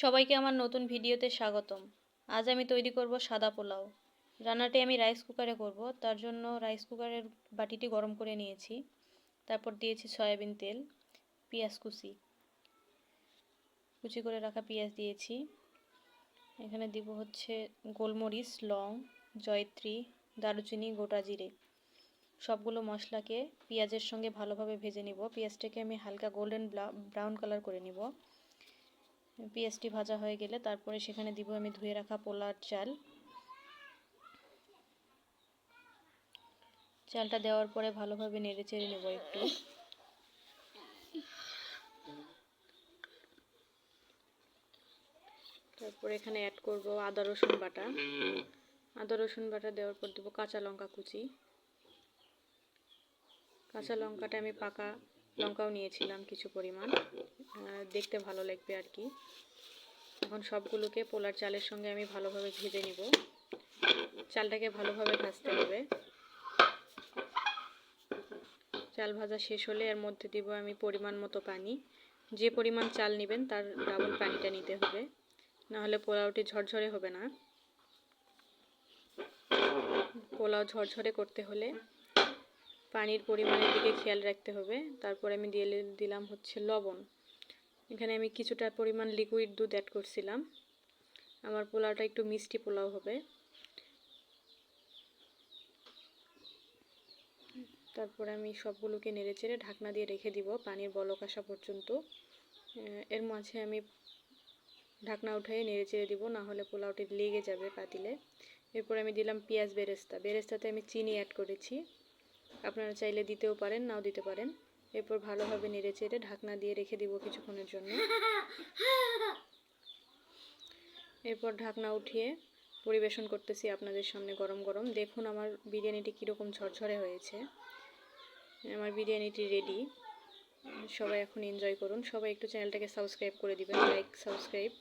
সবাইকে আমার নতুন ভিডিওতে স্বাগতম। আজ আমি তৈরি করব সাদা পোলাও। রান্নাটি আমি রাইস কুকারে করব। তার জন্য রাইস কুকারের বাটিটি গরম করে নিয়েছি। তারপর দিয়েছি সয়াবিন তেল, পেঁয়াজ কুচি। কুচি করে রাখা পেঁয়াজ দিয়েছি। এখানে দিব হচ্ছে গোলমরিচ, লং, জয়ত্রী, দারুচিনি, গোটা জিরে। সবগুলো মশলাকে পেঁয়াজের সঙ্গে ভালোভাবে ভেজে নিব। পেঁয়াজটাকে আমি হালকা গোল্ডেন ব্রাউন কালার করে নিব। পেঁয়াজটি ভাজা হয়ে গেলে তারপরে সেখানে দিব আমি ধুয়ে রাখা পোলার চাল। চালটা দেওয়ার পরে ভালোভাবে নেড়ে চেড়ে নেব একটু। তারপর এখানে অ্যাড করব আদা, রসুন বাটা। আদা, রসুন বাটা দেওয়ার পর দেবো কাঁচা লঙ্কা কুচি। কাঁচা লঙ্কাটা আমি পাকা লঙ্কাও নিয়েছিলাম কিছু পরিমাণ। দেখতে ভালো লাগবে আর কি। এখন সবগুলোকে পোলার চালের সঙ্গে আমি ভালোভাবে ভেজে নিব। চালটাকে ভালোভাবে ভাজতে হবে। চাল ভাজা শেষ হলে এর মধ্যে দিব আমি পরিমাণ মতো পানি। যে পরিমাণ চাল নেবেন তার ডাবল পানিটা নিতে হবে। নাহলে পোলাওটি ঝরঝরে হবে না। পোলাও ঝরঝরে করতে হলে পানির পরিমাণের দিকে খেয়াল রাখতে হবে। তারপর আমি দিয়ে দিলাম হচ্ছে লবণ। এখানে আমি কিছুটা পরিমাণ লিকুইড দুধ অ্যাড করছিলাম। আমার পোলাওটা একটু মিষ্টি পোলাও হবে। তারপরে আমি সবগুলোকে নেড়ে চেড়ে ঢাকনা দিয়ে রেখে দিব পানির বলক আসা পর্যন্ত। এর মাঝে আমি ঢাকনা উঠাই নেড়ে চেড়ে দিব, না হলে পোলাওটি লেগে যাবে পাতিলে। এরপর আমি দিলাম পেঁয়াজ বেরেস্তা। বেরেস্তাতে আমি চিনি অ্যাড করেছি। আপনারা চাইলে দিতেও পারেন, নাও দিতে পারেন। এরপর ভালোভাবে নেড়ে চেড়ে ঢাকনা দিয়ে রেখে দিব কিছুক্ষণের জন্য। এরপর ঢাকনা উঠিয়ে পরিবেশন করতেছি আপনাদের সামনে গরম গরম। দেখুন আমার বিরিয়ানিটি কীরকম ঝরঝরে হয়েছে। আমার বিরিয়ানিটি রেডি সবাই এখন এনজয় করুন। সবাই একটু চ্যানেলটাকে সাবস্ক্রাইব করে দিবেন। Like subscribe